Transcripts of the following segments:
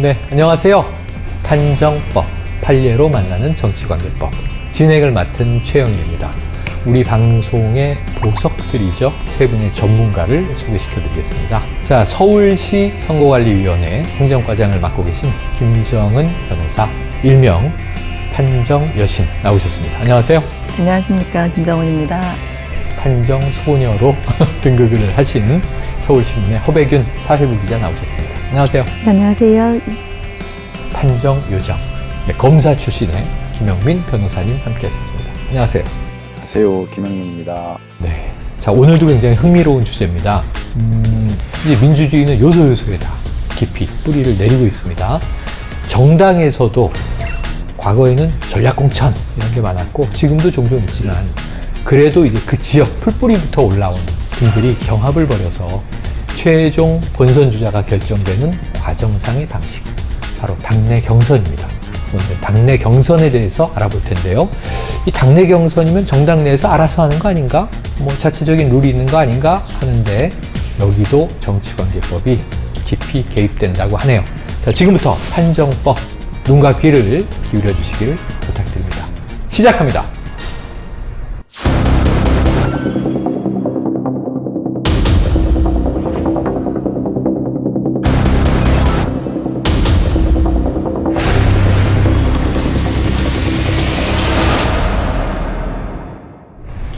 네, 안녕하세요. 판정법, 판례로 만나는 정치관계법. 진행을 맡은 최영일입니다. 우리 방송의 보석들이죠. 세 분의 전문가를 소개시켜 드리겠습니다. 자, 서울시 선거관리위원회 행정과장을 맡고 계신 김정은 변호사, 일명 판정 여신 나오셨습니다. 안녕하세요. 안녕하십니까 김정은입니다. 판정 소녀로 등극을 하신 서울신문의 허백윤 사회부 기자 나오셨습니다. 안녕하세요. 안녕하세요. 판정 요정 네, 검사 출신의 김영민 변호사님 함께하셨습니다. 안녕하세요. 안녕하세요. 김영민입니다. 네. 자 오늘도 굉장히 흥미로운 주제입니다. 음, 이제 민주주의는 요소 요소에 다 깊이 뿌리를 내리고 있습니다. 정당에서도 과거에는 전략공천 이런 게 많았고 지금도 종종 있지만 그래도 이제 그 지역 풀뿌리부터 올라온 분들이 경합을 벌여서 최종 본선 주자가 결정되는 과정상의 방식 바로 당내 경선입니다. 오늘 당내 경선에 대해서 알아볼 텐데요. 이 당내 경선이면 정당 내에서 알아서 하는 거 아닌가? 뭐 자체적인 룰이 있는 거 아닌가? 하는데 여기도 정치관계법이 깊이 개입된다고 하네요. 자, 지금부터 판정법 눈과 귀를 기울여 주시기를 부탁드립니다. 시작합니다.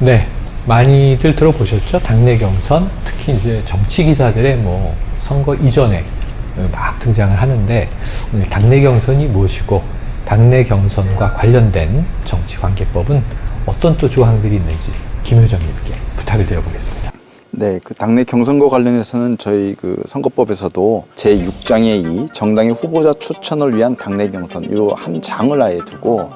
네, 많이들 들어보셨죠? 당내 경선, 특히 이제 정치 기사들의 뭐 선거 이전에 막 등장을 하는데 오늘 당내 경선이 무엇이고 당내 경선과 관련된 정치 관계법은 어떤 또 조항들이 있는지 김효정님께 부탁을 드려보겠습니다. 네, 그 당내 경선과 관련해서는 저희 그 선거법에서도 제 6장의 2 정당의 후보자 추천을 위한 당내 경선 이 한 장을 아예 두고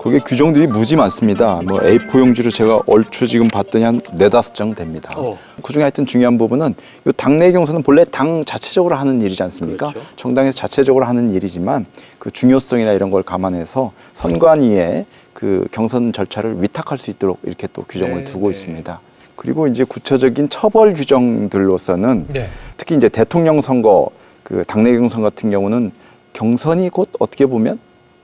거기에 규정들이 무지 많습니다. 뭐 A4 용지로 제가 얼추 지금 봤더니 한 네다섯 장 됩니다. 어. 그중에 하여튼 중요한 부분은 이 당내 경선은 본래 당 자체적으로 하는 일이지 않습니까? 그렇죠. 정당에서 자체적으로 하는 일이지만 그 중요성이나 이런 걸 감안해서 선관위에 그 경선 절차를 위탁할 수 있도록 이렇게 또 규정을 네, 두고 네. 있습니다. 그리고 이제 구체적인 처벌 규정들로서는 네. 특히 이제 대통령 선거 그 당내 경선 같은 경우는 경선이 곧 어떻게 보면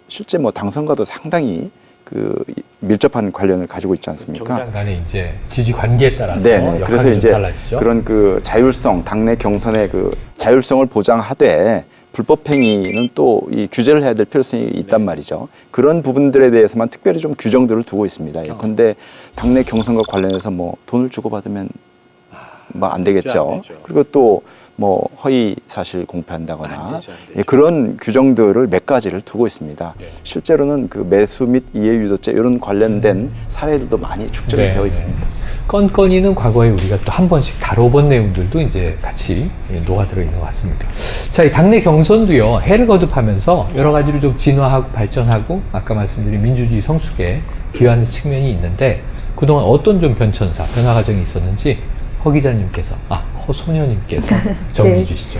실제 뭐 당선과도 상당히 그 밀접한 관련을 가지고 있지 않습니까? 정당 간의 이제 지지 관계에 따라서 네네. 역할이 그래서 좀 이제 달라지죠. 그런 그 자율성 당내 경선의 그 자율성을 보장하되 불법 행위는 또 이 규제를 해야 될 필요성이 있단 네. 말이죠. 그런 부분들에 대해서만 특별히 좀 규정들을 두고 있습니다. 어. 예컨대 당내 경선과 관련해서 뭐 돈을 주고 받으면 뭐 안 되겠죠. 안 되죠. 그리고 또 뭐 허위 사실 공표한다거나 안 되죠, 안 되죠. 예, 그런 규정들을 몇 가지를 두고 있습니다. 네. 실제로는 그 매수 및 이해 유도죄 이런 관련된 사례들도 많이 축적이 네, 되어 네. 있습니다. 건건이는 과거에 우리가 또 한 번씩 다뤄본 내용들도 이제 같이 예, 녹아들어 있는 것 같습니다. 자, 이 당내 경선도요, 해를 거듭하면서 여러 가지로 좀 진화하고 발전하고, 아까 말씀드린 민주주의 성숙에 기여하는 측면이 있는데, 그동안 어떤 좀 변천사, 변화 과정이 있었는지 허 기자님께서, 아, 허 소녀님께서 정리해 네. 주시죠.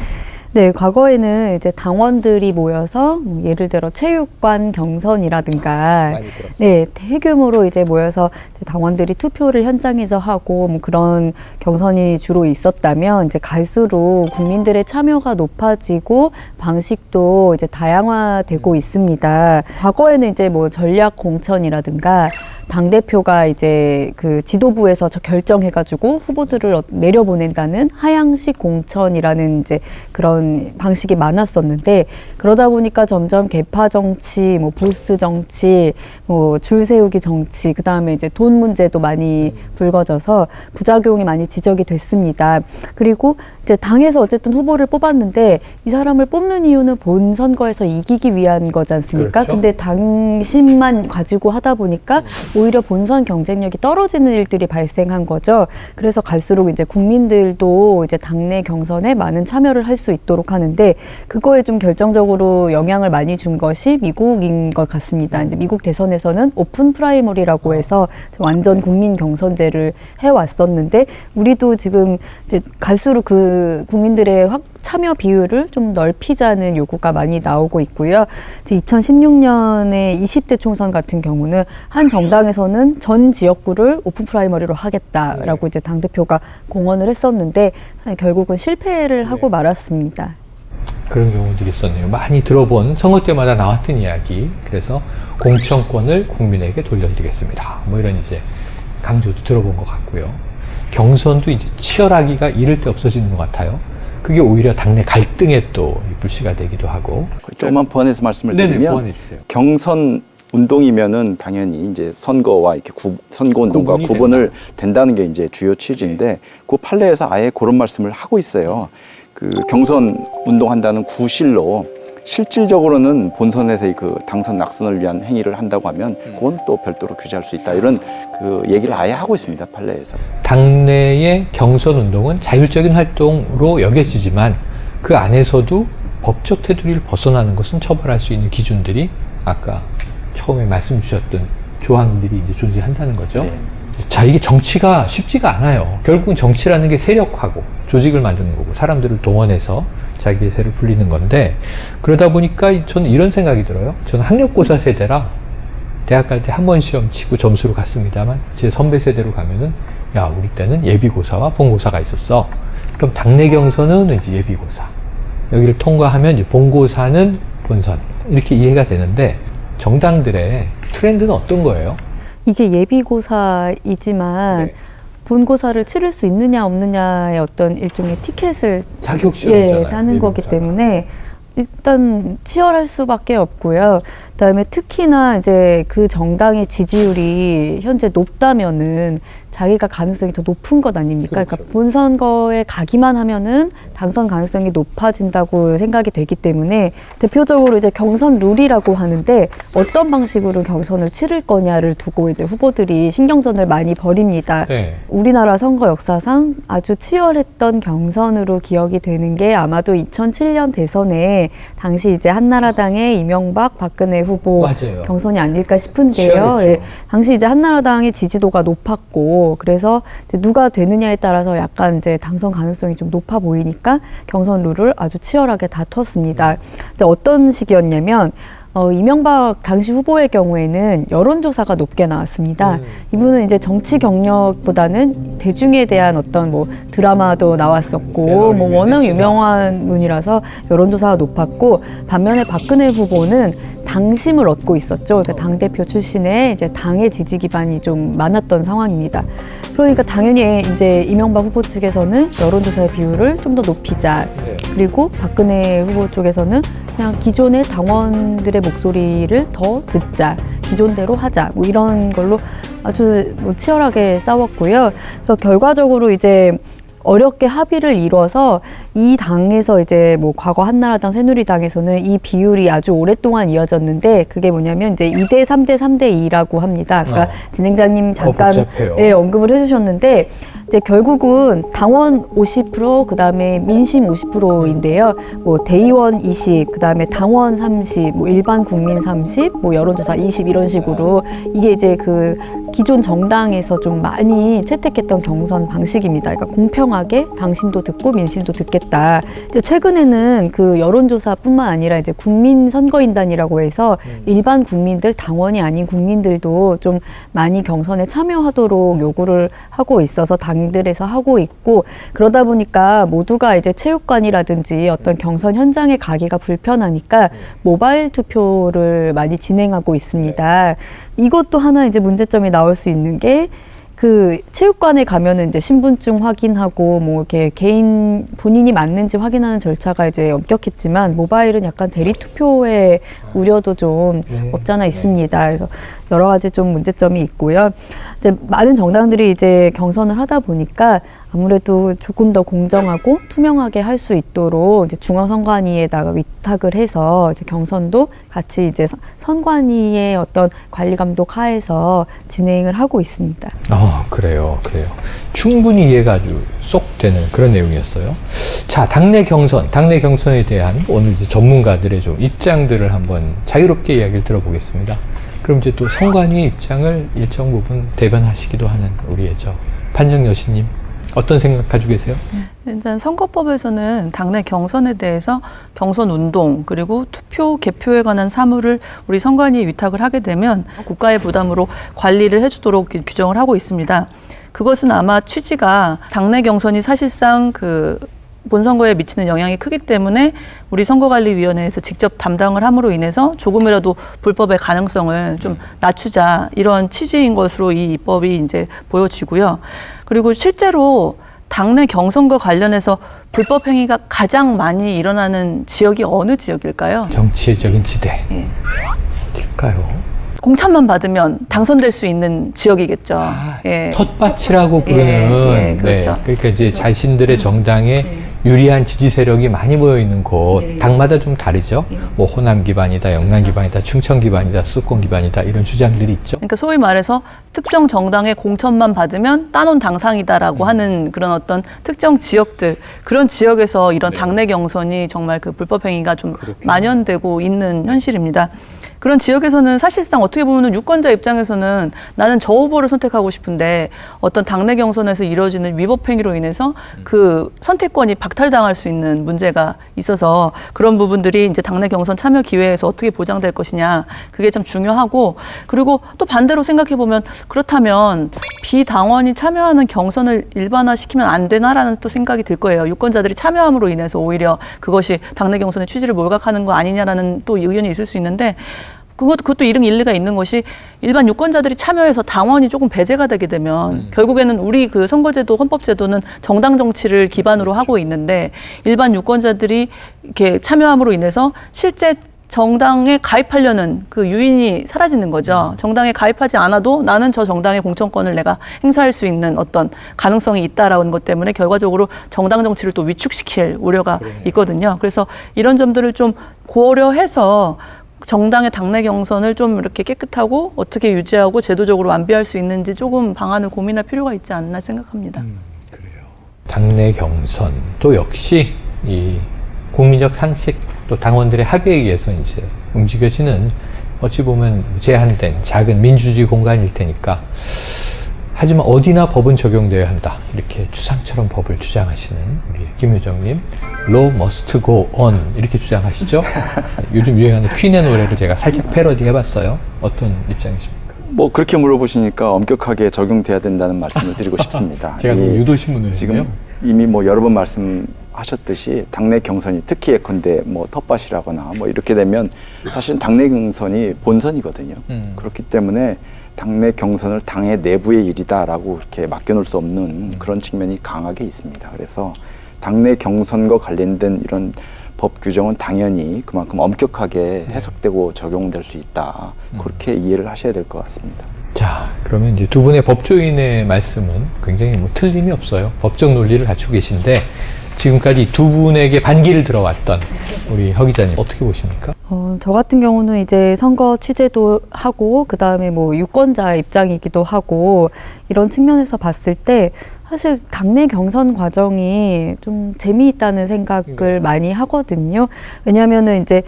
네, 과거에는 이제 당원들이 모여서 뭐 예를 들어 체육관 경선이라든가 많이 들었어요. 네, 대규모로 이제 모여서 이제 당원들이 투표를 현장에서 하고 뭐 그런 경선이 주로 있었다면 이제 갈수록 국민들의 참여가 높아지고 방식도 이제 다양화되고 있습니다. 과거에는 이제 뭐 전략 공천이라든가 당 대표가 이제 그 지도부에서 저 결정해가지고 후보들을 어- 내려보낸다는 하향식 공천이라는 이제 그런 방식이 많았었는데 그러다 보니까 점점 개파 정치, 뭐 보스 정치, 뭐 줄 세우기 정치, 그 다음에 이제 돈 문제도 많이 불거져서 부작용이 많이 지적이 됐습니다. 그리고 이제 당에서 어쨌든 후보를 뽑았는데 이 사람을 뽑는 이유는 본 선거에서 이기기 위한 거지 않습니까? 그렇죠. 근데 당심만 가지고 하다 보니까 오히려 본선 경쟁력이 떨어지는 일들이 발생한 거죠. 그래서 갈수록 이제 국민들도 이제 당내 경선에 많은 참여를 할 수 있도록 하는데 그거에 좀 결정적으로 영향을 많이 준 것이 미국인 것 같습니다. 이제 미국 대선에서는 오픈 프라이머리라고 해서 완전 국민 경선제를 해왔었는데 우리도 지금 이제 갈수록 그 국민들의 확 참여 비율을 좀 넓히자는 요구가 많이 나오고 있고요. 2016년에 20대 총선 같은 경우는 한 정당에서는 전 지역구를 오픈 프라이머리로 하겠다라고 이제 당 대표가 공언을 했었는데 결국은 실패를 하고 말았습니다. 그런 경우들이 있었네요. 많이 들어본 선거 때마다 나왔던 이야기. 그래서 공천권을 국민에게 돌려드리겠습니다. 뭐 이런 이제 강조도 들어본 것 같고요. 경선도 이제 치열하기가 이를 데 없어지는 것 같아요. 그게 오히려 당내 갈등에 또 불씨가 되기도 하고. 조금만 보완해서 말씀을 네네, 드리면 보완해 주세요. 경선 운동이면은 당연히 이제 선거와 이렇게 구, 선거 운동과 구분을 된다 는 게 이제 주요 취지인데 그 판례에서 아예 그런 말씀을 하고 있어요. 그 경선 운동한다는 구실로 실질적으로는 본선에서의 그 당선 낙선을 위한 행위를 한다고 하면 그건 또 별도로 규제할 수 있다 이런 그 얘기를 아예 하고 있습니다 판례에서. 당내의 경선 운동은 자율적인 활동으로 여겨지지만 그 안에서도 법적 테두리를 벗어나는 것은 처벌할 수 있는 기준들이 아까 처음에 말씀 주셨던 조항들이 이제 존재한다는 거죠. 네. 자, 이게 정치가 쉽지가 않아요. 결국은 정치라는 게 세력화고 조직을 만드는 거고 사람들을 동원해서 자기의 세를 불리는 건데 그러다 보니까 저는 이런 생각이 들어요. 저는 학력고사 세대라 대학 갈 때 한 번 시험 치고 점수로 갔습니다만 제 선배 세대로 가면은 야 우리 때는 예비고사와 본고사가 있었어. 그럼 당내 경선은 이제 예비고사 여기를 통과하면 이제 본고사는 본선 이렇게 이해가 되는데 정당들의 트렌드는 어떤 거예요? 이게 예비고사이지만 네. 본고사를 치를 수 있느냐 없느냐의 어떤 일종의 티켓을 자격 시험이잖아요. 예, 따는 거기 예비고사가. 때문에 일단 치열할 수밖에 없고요. 그다음에 특히나 이제 그 정당의 지지율이 현재 높다면은 자기가 가능성이 더 높은 것 아닙니까? 그러니까 그렇죠. 본선거에 가기만 하면은 당선 가능성이 높아진다고 생각이 되기 때문에 대표적으로 이제 경선 룰이라고 하는데 어떤 방식으로 경선을 치를 거냐를 두고 이제 후보들이 신경전을 많이 벌입니다. 네. 우리나라 선거 역사상 아주 치열했던 경선으로 기억이 되는 게 아마도 2007년 대선에 당시 이제 한나라당의 이명박 박근혜 후보 맞아요. 경선이 아닐까 싶은데요. 예, 당시 이제 한나라당의 지지도가 높았고 그래서 누가 되느냐에 따라서 약간 이제 당선 가능성이 좀 높아 보이니까 경선 룰을 아주 치열하게 다퉜습니다. 근데 어떤 식이었냐면 어, 이명박 당시 후보의 경우에는 여론조사가 높게 나왔습니다. 음. 이분은 이제 정치 경력보다는 대중에 대한 어떤 뭐 드라마도 나왔었고, 새로운 뭐 워낙. 유명한 분이라서 여론조사가 높았고, 반면에 박근혜 후보는 당심을 얻고 있었죠. 그러니까 당 대표 출신의 이제 당의 지지 기반이 좀 많았던 상황입니다. 그러니까 당연히 이제 이명박 후보 측에서는 여론조사의 비율을 좀 더 높이자. 네. 그리고 박근혜 후보 쪽에서는 그냥 기존의 당원들의 목소리를 더 듣자. 기존대로 하자. 뭐 이런 걸로 아주 뭐 치열하게 싸웠고요. 그래서 결과적으로 이제 어렵게 합의를 이뤄서 이 당에서 이제 뭐 과거 한나라당 새누리당에서는 이 비율이 아주 오랫동안 이어졌는데 그게 뭐냐면 이제 2대 3대 3대 2라고 합니다. 아까 어. 진행자님 잠깐 복잡해요. 예, 언급을 해주셨는데 이제 결국은 당원 50% 그 다음에 민심 50%인데요. 뭐 대의원 20, 그 다음에 당원 30, 뭐 일반 국민 30, 뭐 여론조사 20 이런 식으로 이게 이제 그 기존 정당에서 좀 많이 채택했던 경선 방식입니다. 그러니까 공평하게 당심도 듣고 민심도 듣겠다. 이제 최근에는 그 여론조사뿐만 아니라 이제 국민 선거인단이라고 해서 일반 국민들 당원이 아닌 국민들도 좀 많이 경선에 참여하도록 요구를 하고 있어서 당 들에서 하고 있고 그러다 보니까 모두가 이제 체육관이라든지 어떤 경선 현장에 가기가 불편하니까 모바일 투표를 많이 진행하고 있습니다. 이것도 하나 이제 문제점이 나올 수 있는 게 그 체육관에 가면은 이제 신분증 확인하고 뭐 이렇게 개인 본인이 맞는지 확인하는 절차가 이제 엄격했지만 모바일은 약간 대리 투표의 우려도 좀 네. 없잖아 있습니다. 그래서 여러 가지 좀 문제점이 있고요. 이제 많은 정당들이 이제 경선을 하다 보니까 아무래도 조금 더 공정하고 투명하게 할 수 있도록 이제 중앙선관위에다가 위탁을 해서 이제 경선도 같이 이제 선- 선관위의 어떤 관리 감독 하에서 진행을 하고 있습니다. 아, 그래요. 그래요. 충분히 이해가 아주 쏙 되는 그런 내용이었어요. 자, 당내 경선, 당내 경선에 대한 오늘 이제 전문가들의 좀 입장들을 한번 자유롭게 이야기를 들어보겠습니다. 그럼 이제 또 선관위 입장을 일정 부분 대변하시기도 하는 우리의 저 판정 여신님 어떤 생각 가지고 계세요? 일단 선거법에서는 당내 경선에 대해서 경선 운동 그리고 투표 개표에 관한 사무를 우리 선관위에 위탁을 하게 되면 국가의 부담으로 관리를 해주도록 규정을 하고 있습니다. 그것은 아마 취지가 당내 경선이 사실상 그 본 선거에 미치는 영향이 크기 때문에 우리 선거관리위원회에서 직접 담당을 함으로 인해서 조금이라도 불법의 가능성을 좀 낮추자 이런 취지인 것으로 이 입법이 이제 보여지고요. 그리고 실제로 당내 경선과 관련해서 불법 행위가 가장 많이 일어나는 지역이 어느 지역일까요? 정치적인 지대. 예. 어딜까요? 공천만 받으면 당선될 수 있는 지역이겠죠. 예. 텃밭이라고 부르는 예, 예, 그렇죠. 네, 그러니까 이제 자신들의 정당에 유리한 지지 세력이 많이 모여 있는 곳 예. 당마다 좀 다르죠. 뭐 호남 기반이다, 영남 기반이다, 충청 기반이다, 수도권 기반이다 이런 주장들이 있죠. 그러니까 소위 말해서 특정 정당의 공천만 받으면 따놓은 당상이다라고 하는 그런 어떤 특정 지역들 그런 지역에서 이런 당내 경선이 정말 그 불법 행위가 좀 만연되고 있는 현실입니다. 그런 지역에서는 사실상 어떻게 보면 유권자 입장에서는 나는 저 후보를 선택하고 싶은데 어떤 당내 경선에서 이루어지는 위법 행위로 인해서 그 선택권이 박탈당할 수 있는 문제가 있어서 그런 부분들이 이제 당내 경선 참여 기회에서 어떻게 보장될 것이냐 그게 참 중요하고 그리고 또 반대로 생각해 보면 그렇다면 비당원이 참여하는 경선을 일반화시키면 안 되나라는 또 생각이 들 거예요. 유권자들이 참여함으로 인해서 오히려 그것이 당내 경선의 취지를 몰각하는 거 아니냐라는 또 의견이 있을 수 있는데 그것, 그것도 이름 일리가 있는 것이 일반 유권자들이 참여해서 당원이 조금 배제가 되게 되면 결국에는 우리 그 선거제도, 헌법제도는 정당 정치를 기반으로 하고 있는데 일반 유권자들이 이렇게 참여함으로 인해서 실제 정당에 가입하려는 그 유인이 사라지는 거죠. 정당에 가입하지 않아도 나는 저 정당의 공천권을 내가 행사할 수 있는 어떤 가능성이 있다라는 것 때문에 결과적으로 정당 정치를 또 위축시킬 우려가 있거든요. 그래서 이런 점들을 좀 고려해서 정당의 당내 경선을 좀 이렇게 깨끗하고 어떻게 유지하고 제도적으로 완비할 수 있는지 조금 방안을 고민할 필요가 있지 않나 생각합니다. 당내 경선 또 역시 이 국민적 상식 또 당원들의 합의에 의해서 이제 움직여지는 어찌 보면 제한된 작은 민주주의 공간일 테니까 하지만 어디나 법은 적용되어야 한다 이렇게 추상처럼 법을 주장하시는 우리 김효정님 Law must go on 이렇게 주장하시죠 요즘 유행하는 퀸의 노래를 제가 살짝 패러디 해봤어요 어떤 입장이십니까? 뭐 그렇게 물어보시니까 엄격하게 적용돼야 된다는 말씀을 드리고 싶습니다. 제가 이- 유도신문을 지금 이미 뭐 여러 번 말씀하셨듯이 당내 경선이 특히 예컨대 뭐 텃밭이라거나 뭐 이렇게 되면 사실은 당내 경선이 본선이거든요. 음. 그렇기 때문에 당내 경선을 당의 내부의 일이다라고 이렇게 맡겨놓을 수 없는 음. 그런 측면이 강하게 있습니다. 그래서 당내 경선과 관련된 이런 법 규정은 당연히 그만큼 엄격하게 해석되고 적용될 수 있다. 음. 그렇게 이해를 하셔야 될 것 같습니다. 자, 그러면 이제 두 분의 법조인의 말씀은 굉장히 뭐 틀림이 없어요. 법적 논리를 갖추고 계신데 지금까지 두 분에게 반기를 들어왔던 우리 허 기자님 어떻게 보십니까? 어, 저 같은 경우는 이제 선거 취재도 하고 그 다음에 뭐 유권자 입장이기도 하고 이런 측면에서 봤을 때 사실 당내 경선 과정이 좀 재미있다는 생각을 많이 하거든요. 왜냐하면은 이제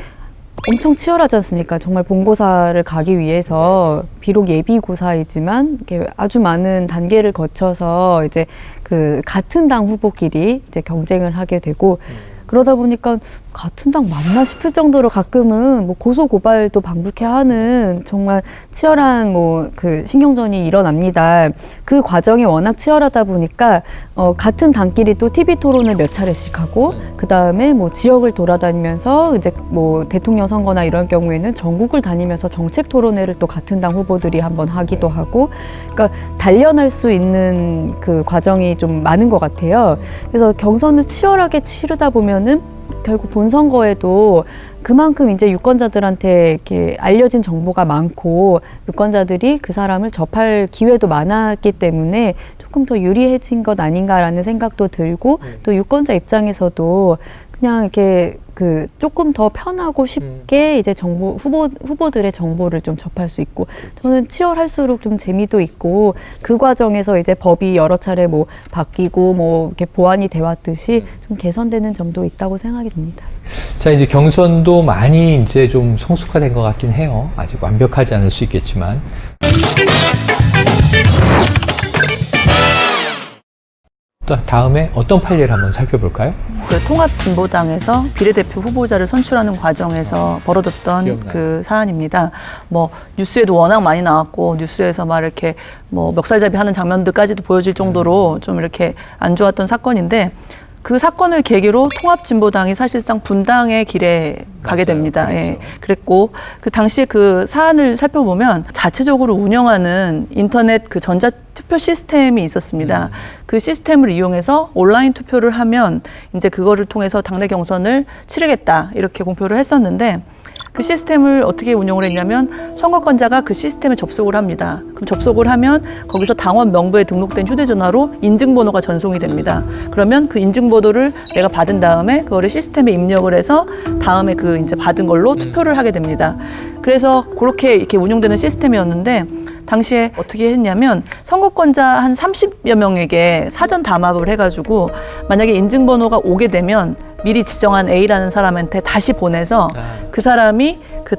엄청 치열하지 않습니까? 정말 본고사를 가기 위해서 비록 예비고사이지만 이렇게 아주 많은 단계를 거쳐서 이제 그 같은 당 후보끼리 이제 경쟁을 하게 되고 그러다 보니까 같은 당 맞나 싶을 정도로 가끔은 뭐 고소 고발도 방북해 하는 정말 치열한 뭐 그 신경전이 일어납니다. 그 과정이 워낙 치열하다 보니까 어 같은 당끼리 또 TV 토론을 몇 차례씩 하고 그 다음에 뭐 지역을 돌아다니면서 이제 뭐 대통령 선거나 이런 경우에는 전국을 다니면서 정책 토론회를 또 같은 당 후보들이 한번 하기도 하고 그러니까 단련할 수 있는 그 과정이 좀 많은 것 같아요. 그래서 경선을 치열하게 치르다 보면은 결국 본 선거에도 그만큼 이제 유권자들한테 이렇게 알려진 정보가 많고 유권자들이 그 사람을 접할 기회도 많았기 때문에 조금 더 유리해진 것 아닌가라는 생각도 들고 또 유권자 입장에서도 그냥 이렇게 그 조금 더 편하고 쉽게 이제 정보 후보 후보들의 정보를 좀 접할 수 있고 저는 치열할수록 좀 재미도 있고 그 과정에서 이제 법이 여러 차례 뭐 바뀌고 뭐 이렇게 보완이 돼 왔듯이 좀 개선되는 점도 있다고 생각이 듭니다. 자, 이제 경선도 많이 이제 좀 성숙화된 것 같긴 해요. 아직 완벽하지 않을 수 있겠지만. 다음에 어떤 판례를 한번 살펴볼까요? 그 통합 진보당에서 비례대표 후보자를 선출하는 과정에서 벌어졌던 기억나요. 그 사안입니다. 뭐 뉴스에도 워낙 많이 나왔고 뉴스에서 막 이렇게 뭐 멱살잡이 하는 장면들까지도 보여질 정도로 좀 이렇게 안 좋았던 사건인데 그 사건을 계기로 통합진보당이 사실상 분당의 길에 가게 맞아요. 됩니다. 그렇죠. 예. 그랬고 그 당시에 그 사안을 살펴보면 자체적으로 운영하는 인터넷 그 전자 투표 시스템이 있었습니다. 그 시스템을 이용해서 온라인 투표를 하면 이제 그거를 통해서 당내 경선을 치르겠다 이렇게 공표를 했었는데 그 시스템을 어떻게 운영을 했냐면 선거권자가 그 시스템에 접속을 합니다. 그럼 접속을 하면 거기서 당원 명부에 등록된 휴대전화로 인증번호가 전송이 됩니다. 그러면 그 인증번호를 내가 받은 다음에 그거를 시스템에 입력을 해서 다음에 그 이제 받은 걸로 투표를 하게 됩니다. 그래서 그렇게 이렇게 운영되는 시스템이었는데 당시에 어떻게 했냐면 선거권자 한 30여 명에게 사전 담합을 해가지고 만약에 인증번호가 오게 되면 미리 지정한 A라는 사람한테 다시 보내서 그 사람이 그,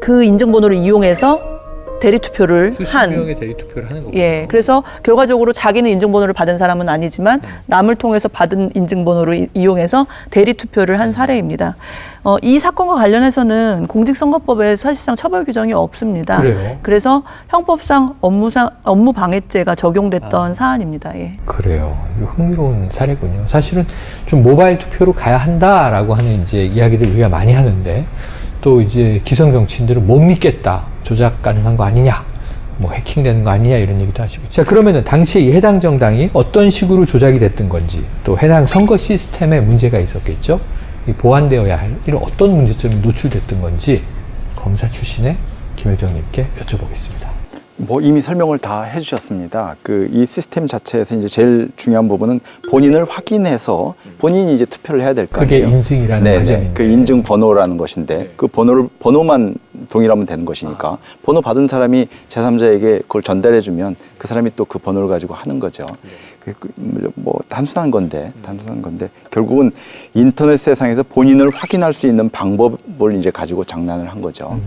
그 인증번호를 이용해서 대리 투표를 한 대리 투표를 하는 거고. 예, 그래서 결과적으로 자기는 인증번호를 받은 사람은 아니지만 남을 통해서 받은 인증번호를 이- 이용해서 대리 투표를 한 사례입니다. 어, 이 사건과 관련해서는 공직선거법에 사실상 처벌 규정이 없습니다. 그래요? 그래서 형법상 업무상 업무 방해죄가 적용됐던 사안입니다. 예. 그래요. 이거 흥미로운 사례군요. 사실은 좀 모바일 투표로 가야 한다라고 하는 이제 이야기들 우리가 많이 하는데 또 이제 기성 정치인들은 못 믿겠다. 조작 가능한 거 아니냐. 뭐 해킹되는 거 아니냐 이런 얘기도 하시고. 자, 그러면은 당시에 이 해당 정당이 어떤 식으로 조작이 됐던 건지 또 해당 선거 시스템에 문제가 있었겠죠. 이 보완되어야 할 이런 어떤 문제점이 노출됐던 건지 검사 출신의 김혜정님께 여쭤보겠습니다. 뭐 이미 설명을 다 해주셨습니다. 그 이 시스템 자체에서 이제 제일 중요한 부분은 본인을 확인해서 본인이 이제 투표를 해야 될거 그게 아니에요. 인증이라는 네. 네. 그 인증 번호라는 것인데 그 번호를 번호만 동일하면 되는 것이니까 번호 받은 사람이 제3자에게 그걸 전달해 주면 그 사람이 또 그 번호를 가지고 하는 거죠. 그- 그뭐 단순한 건데 단순한 건데 결국은 인터넷 세상에서 본인을 확인할 수 있는 방법을 이제 가지고 장난을 한 거죠.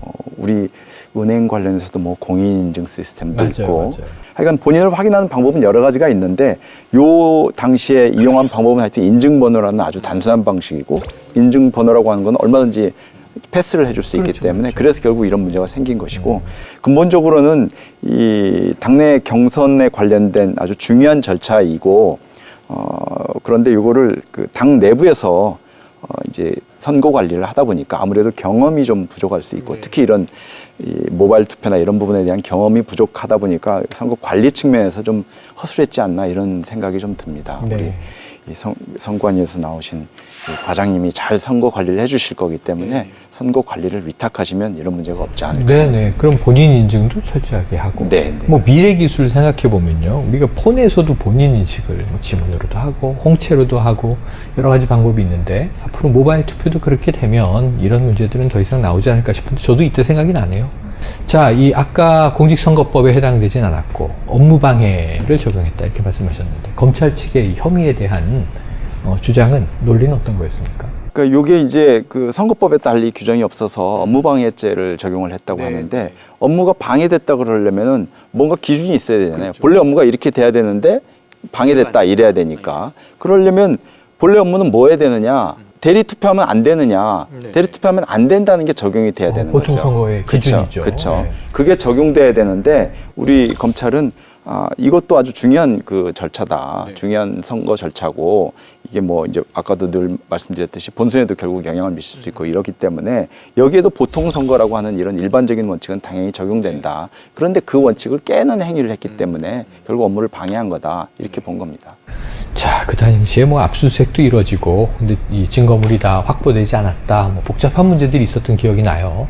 어, 우리 은행 관련해서도 뭐 공인인증 시스템도 맞아요, 있고 맞아요. 하여간 본인을 확인하는 방법은 여러 가지가 있는데 요 당시에 이용한 방법은 하여튼 인증번호라는 아주 단순한 방식이고 인증번호라고 하는 건 얼마든지 패스를 해줄 수 있기 그렇죠, 때문에 그렇죠. 그래서 결국 이런 문제가 생긴 것이고 근본적으로는 이 당내 경선에 관련된 아주 중요한 절차이고 어 그런데 이거를 그 당 내부에서 어 이제 선거 관리를 하다 보니까 아무래도 경험이 좀 부족할 수 있고 특히 이런 이 모바일 투표나 이런 부분에 대한 경험이 부족하다 보니까 선거 관리 측면에서 좀 허술했지 않나 이런 생각이 좀 듭니다. 네. 우리 이 선, 선관위에서 나오신 이 과장님이 잘 선거 관리를 해주실 거기 때문에 선거 관리를 위탁하시면 이런 문제가 없지 않을까. 네네. 그럼 본인 인증도 철저하게 하고. 네, 네. 뭐 미래 기술 생각해 보면요. 우리가 폰에서도 본인 인식을 뭐 지문으로도 하고 홍채로도 하고 여러 가지 방법이 있는데 앞으로 모바일 투표도 그렇게 되면 이런 문제들은 더 이상 나오지 않을까 싶은데 저도 이때 생각이 나네요. 자, 이 아까 공직선거법에 해당되진 않았고 업무 방해를 적용했다 이렇게 말씀하셨는데 검찰 측의 이 혐의에 대한 어, 주장은 논리는 어떤 거였습니까? 그러니까 요게 이제 그 선거법에 달리 규정이 없어서 업무방해죄를 적용을 했다고 네, 하는데 업무가 방해됐다 그러려면은 뭔가 기준이 있어야 되잖아요. 본래 업무가 이렇게 돼야 되는데 방해됐다 이래야 되니까 그러려면 본래 업무는 뭐 해야 되느냐? 대리 투표하면 안 되느냐? 대리 투표하면 안 된다는 게 적용이 돼야 어, 되는 보통 거죠. 선거의 기준이죠. 그렇죠. 네. 그게 적용돼야 되는데 우리 검찰은 아, 이것도 아주 중요한 그 절차다. 중요한 선거 절차고 이게 뭐 이제 아까도 늘 말씀드렸듯이 본선에도 결국 영향을 미칠 수 있고 이렇기 때문에 여기에도 보통 선거라고 하는 이런 일반적인 원칙은 당연히 적용된다. 그런데 그 원칙을 깨는 행위를 했기 때문에 결국 업무를 방해한 거다. 이렇게 본 겁니다. 자, 그 당시에 뭐 압수수색도 이루어지고, 근데 이 증거물이 다 확보되지 않았다. 뭐 복잡한 문제들이 있었던 기억이 나요.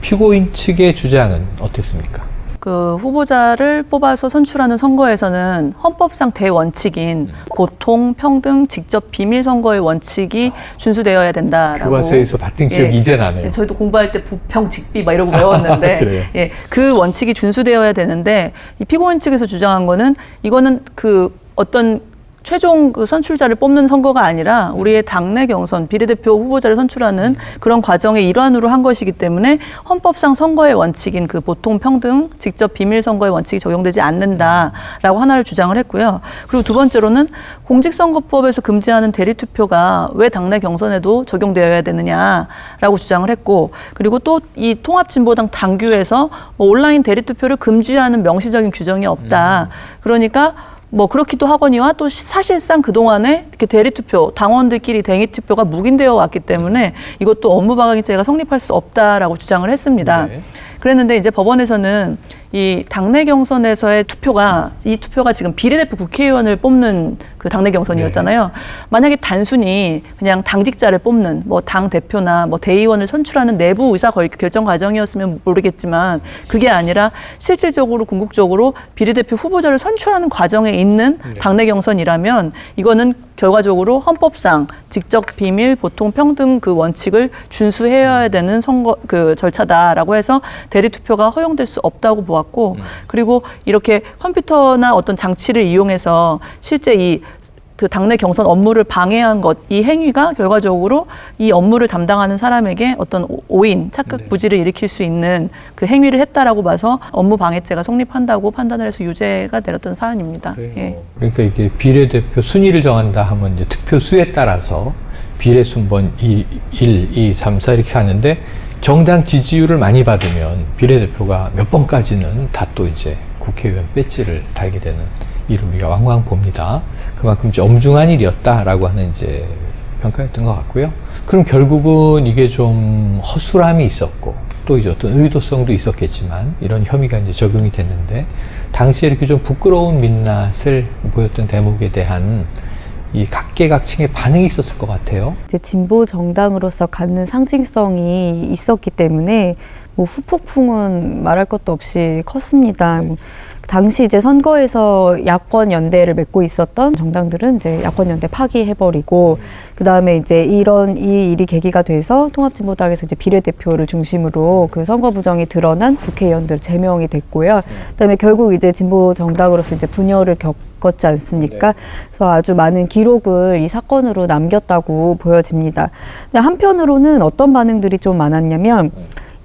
피고인 측의 주장은 어땠습니까? 그 후보자를 뽑아서 선출하는 선거에서는 헌법상 대원칙인 보통, 평등, 직접 비밀 선거의 원칙이 준수되어야 된다라고. 교과서에서 봤던 기억이 이제 나네요. 예, 저희도 공부할 때 부평, 직비 막 이러고 배웠는데, 그래요? 예, 그 원칙이 준수되어야 되는데 이 피고인 측에서 주장한 거는 이거는 그 어떤 최종 그 선출자를 뽑는 선거가 아니라 우리의 당내 경선 비례대표 후보자를 선출하는 그런 과정의 일환으로 한 것이기 때문에 헌법상 선거의 원칙인 그 보통 평등 직접 비밀 선거의 원칙이 적용되지 않는다라고 하나를 주장을 했고요. 그리고 두 번째로는 공직선거법에서 금지하는 대리 투표가 왜 당내 경선에도 적용되어야 되느냐라고 주장을 했고 그리고 또 이 통합진보당 당규에서 뭐 온라인 대리 투표를 금지하는 명시적인 규정이 없다. 그러니까 뭐 그렇기도 하거니와 또 시- 사실상 그동안에 이렇게 대리투표, 당원들끼리 대리투표가 묵인되어 왔기 때문에 이것도 업무방해죄가 성립할 수 없다라고 주장을 했습니다. 네. 그랬는데 이제 법원에서는 이 당내 경선에서의 투표가 이 투표가 지금 비례대표 국회의원을 뽑는 그 당내 경선이었잖아요. 만약에 단순히 그냥 당직자를 뽑는 뭐 당 대표나 뭐 대의원을 선출하는 내부 의사 결정 과정이었으면 모르겠지만 그게 아니라 실질적으로 궁극적으로 비례대표 후보자를 선출하는 과정에 있는 당내 경선이라면 이거는 결과적으로 헌법상 직접 비밀 보통 평등 그 원칙을 준수해야 되는 선거 그 절차다라고 해서 대리 투표가 허용될 수 없다고 보았고 그리고 이렇게 컴퓨터나 어떤 장치를 이용해서 실제 이그 당내 경선 업무를 방해한 것, 이 행위가 결과적으로 이 업무를 담당하는 사람에게 어떤 오- 오인, 착각 부지를 일으킬 수 있는 그 행위를 했다라고 봐서 업무 방해죄가 성립한다고 판단을 해서 유죄가 내렸던 사안입니다. 예. 그러니까 이게 비례대표 순위를 정한다 하면 이제 득표 수에 따라서 비례 순번 1, 1, 2, 3, 4 이렇게 하는데 정당 지지율을 많이 받으면 비례대표가 몇 번까지는 다 또 이제 국회의원 배지를 달게 되는 일을 우리가 왕왕 봅니다. 그만큼 이제 엄중한 일이었다라고 하는 이제 평가였던 것 같고요. 그럼 결국은 이게 좀 허술함이 있었고 또 이제 어떤 의도성도 있었겠지만 이런 혐의가 이제 적용이 됐는데 당시에 이렇게 좀 부끄러운 민낯을 보였던 대목에 대한 이 각계각층의 반응이 있었을 것 같아요. 이제 진보 정당으로서 갖는 상징성이 있었기 때문에 뭐 후폭풍은 말할 것도 없이 컸습니다. 뭐 당시 이제 선거에서 야권 연대를 맺고 있었던 정당들은 이제 야권 연대 파기해버리고 그 다음에 이제 이런 이 일이 계기가 돼서 통합진보당에서 이제 비례대표를 중심으로 그 선거 부정이 드러난 국회의원들 제명이 됐고요. 그다음에 결국 이제 진보 정당으로서 이제 분열을 겪었지 않습니까? 그래서 아주 많은 기록을 이 사건으로 남겼다고 보여집니다. 한편으로는 어떤 반응들이 좀 많았냐면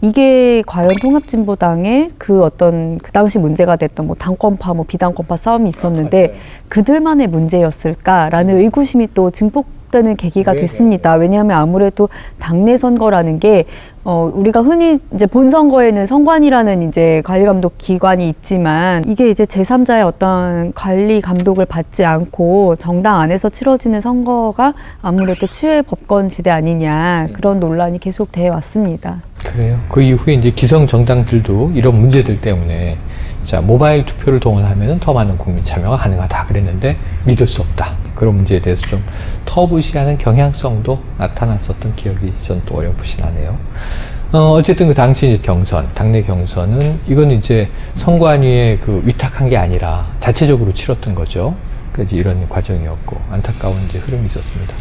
이게 과연 통합진보당의 그 어떤 그 당시 문제가 됐던 뭐 당권파 뭐 비당권파 싸움이 있었는데 그들만의 문제였을까라는 의구심이 또 증폭되는 계기가 됐습니다. 왜냐하면 아무래도 당내 선거라는 게 어, 우리가 흔히 이제 본선거에는 선관이라는 이제 관리 감독 기관이 있지만 이게 이제 제3자의 어떤 관리 감독을 받지 않고 정당 안에서 치러지는 선거가 아무래도 치외 법권 지대 아니냐 그런 논란이 계속 돼 왔습니다. 그래요. 그 이후에 이제 기성 정당들도 이런 문제들 때문에 자 모바일 투표를 동원하면 더 많은 국민 참여가 가능하다 그랬는데 믿을 수 없다. 그런 문제에 대해서 좀 터부시하는 경향성도 나타났었던 기억이 전 또 어렴풋이 나네요. 어, 어쨌든 그 당시 경선, 당내 경선은 이건 이제 선관위에 그 위탁한 게 아니라 자체적으로 치렀던 거죠. 그 이제 이런 과정이었고 안타까운 이제 흐름이 있었습니다.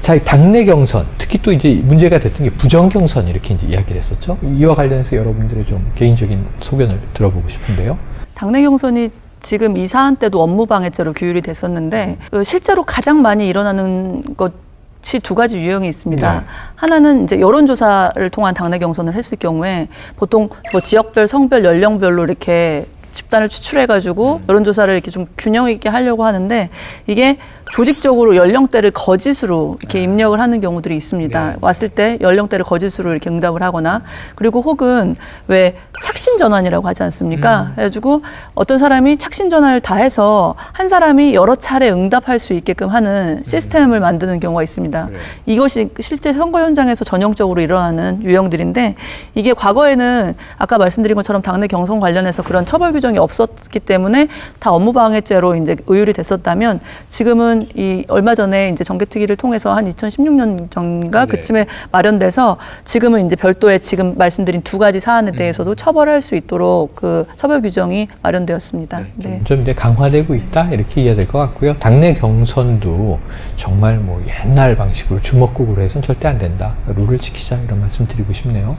자, 이 당내 경선, 특히 또 이제 문제가 됐던 게 부정 경선 이렇게 이제 이야기를 했었죠. 이와 관련해서 여러분들의 좀 개인적인 소견을 들어보고 싶은데요. 당내 경선이 지금 이 사안 때도 업무방해죄로 규율이 됐었는데 그 실제로 가장 많이 일어나는 것 이 두 가지 유형이 있습니다. 네. 하나는 이제 여론조사를 통한 당내 경선을 했을 경우에 보통 뭐 지역별, 성별, 연령별로 이렇게 집단을 추출해가지고 여론조사를 이렇게 좀 균형 있게 하려고 하는데 이게 조직적으로 연령대를 거짓으로 이렇게 입력을 하는 경우들이 있습니다. 네. 왔을 때 연령대를 거짓으로 이렇게 응답을 하거나 그리고 혹은 왜 착신 전환이라고 하지 않습니까? 그래가지고 어떤 사람이 착신 전환을 다 해서 한 사람이 여러 차례 응답할 수 있게끔 하는 시스템을 만드는 경우가 있습니다. 이것이 실제 선거 현장에서 전형적으로 일어나는 유형들인데 이게 과거에는 아까 말씀드린 것처럼 당내 경선 관련해서 그런 처벌 규정이 없었기 때문에 다 업무방해죄로 이제 의율이 됐었다면 지금은 이 얼마 전에 이제 정개특위를 통해서 한 2016년 전가 네. 그쯤에 마련돼서 지금은 이제 별도의 지금 말씀드린 두 가지 사안에 대해서도 처벌할 수 있도록 그 처벌 규정이 마련되었습니다. 네. 좀 이제 강화되고 있다 이렇게 이해가 될 것 같고요. 당내 경선도 정말 뭐 옛날 방식으로 주먹국으로 해서는 절대 안 된다. 룰을 지키자 이런 말씀 드리고 싶네요.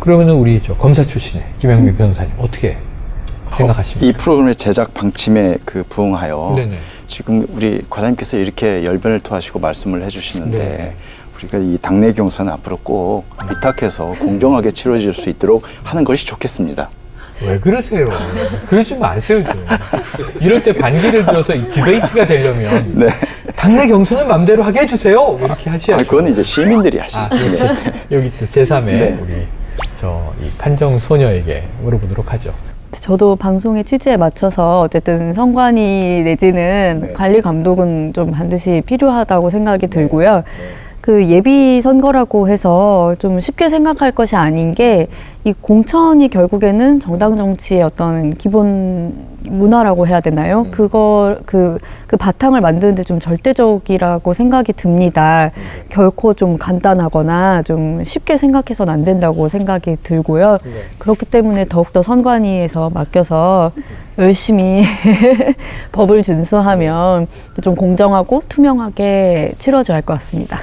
그러면은 우리 저 검사 출신의 김영미 변호사님 어떻게 생각하십니까? 이 프로그램의 제작 방침에 그 부응하여 네네. 지금 우리 과장님께서 이렇게 열변을 토하시고 말씀을 해주시는데 네. 우리가 이 당내 경선은 앞으로 꼭 위탁해서 공정하게 치러질 수 있도록 하는 것이 좋겠습니다. 왜 그러세요? 그러지 마세요 좀. 이럴 때 반기를 들어서 이 디베이트가 되려면 네. 당내 경선은 맘대로 하게 해주세요. 이렇게 아, 하셔야죠. 그건 이제 시민들이 하시는 아, 그렇지. 네. 여기 또 제3의 네. 우리 저 이 판정 소녀에게 물어보도록 하죠. 저도 방송의 취지에 맞춰서 어쨌든 선관위 내지는 관리 감독은 좀 반드시 필요하다고 생각이 들고요. 그 예비 선거라고 해서 좀 쉽게 생각할 것이 아닌 게 이 공천이 결국에는 정당 정치의 어떤 기본 문화라고 해야 되나요? 그거 그, 그 바탕을 만드는데 좀 절대적이라고 생각이 듭니다. 결코 좀 간단하거나 좀 쉽게 생각해서는 안 된다고 생각이 들고요. 그렇기 때문에 더욱더 선관위에서 맡겨서 열심히 법을 준수하면 좀 공정하고 투명하게 치러져야 할 것 같습니다.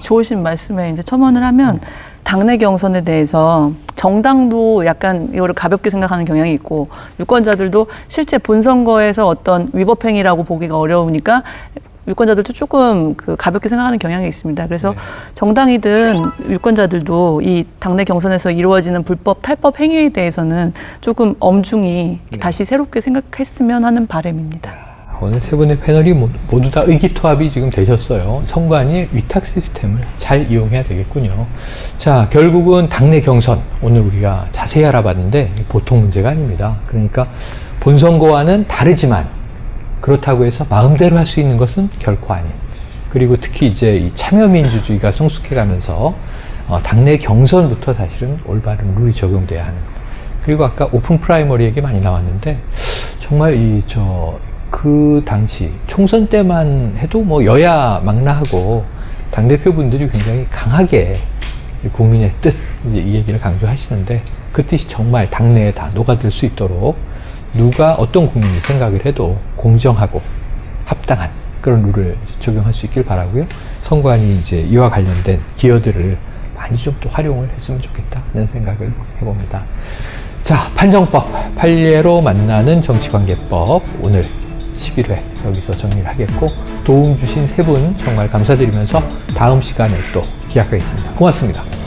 좋으신 말씀에 이제 첨언을 하면 당내 경선에 대해서 정당도 약간 이거를 가볍게 생각하는 경향이 있고 유권자들도 실제 본선거에서 어떤 위법 행위라고 보기가 어려우니까 유권자들도 조금 그 가볍게 생각하는 경향이 있습니다. 그래서 정당이든 유권자들도 이 당내 경선에서 이루어지는 불법 탈법 행위에 대해서는 조금 엄중히 다시 새롭게 생각했으면 하는 바람입니다. 오늘 세 분의 패널이 모- 모두 다 의기투합이 지금 되셨어요. 선관위 위탁 시스템을 잘 이용해야 되겠군요. 자, 결국은 당내 경선. 오늘 우리가 자세히 알아봤는데 보통 문제가 아닙니다. 그러니까 본선거와는 다르지만 그렇다고 해서 마음대로 할 수 있는 것은 결코 아닌. 그리고 특히 이제 이 참여민주주의가 성숙해 가면서 어, 당내 경선부터 사실은 올바른 룰이 적용돼야 하는. 그리고 아까 오픈 프라이머리 얘기 많이 나왔는데 정말 이저 그 당시 총선 때만 해도 뭐 여야 망라하고 당 대표분들이 굉장히 강하게 이 국민의 뜻 이제 이 얘기를 강조하시는데 그 뜻이 정말 당내에 다 녹아들 수 있도록 누가 어떤 국민이 생각을 해도 공정하고 합당한 그런 룰을 적용할 수 있길 바라고요. 선관위 이제 이와 관련된 기여들을 많이 좀 또 활용을 했으면 좋겠다는 생각을 해봅니다. 자, 판정법, 판례로 만나는 정치관계법 오늘 11회 여기서 정리를 하겠고 도움 주신 세 분 정말 감사드리면서 다음 시간에 또 기약하겠습니다. 고맙습니다.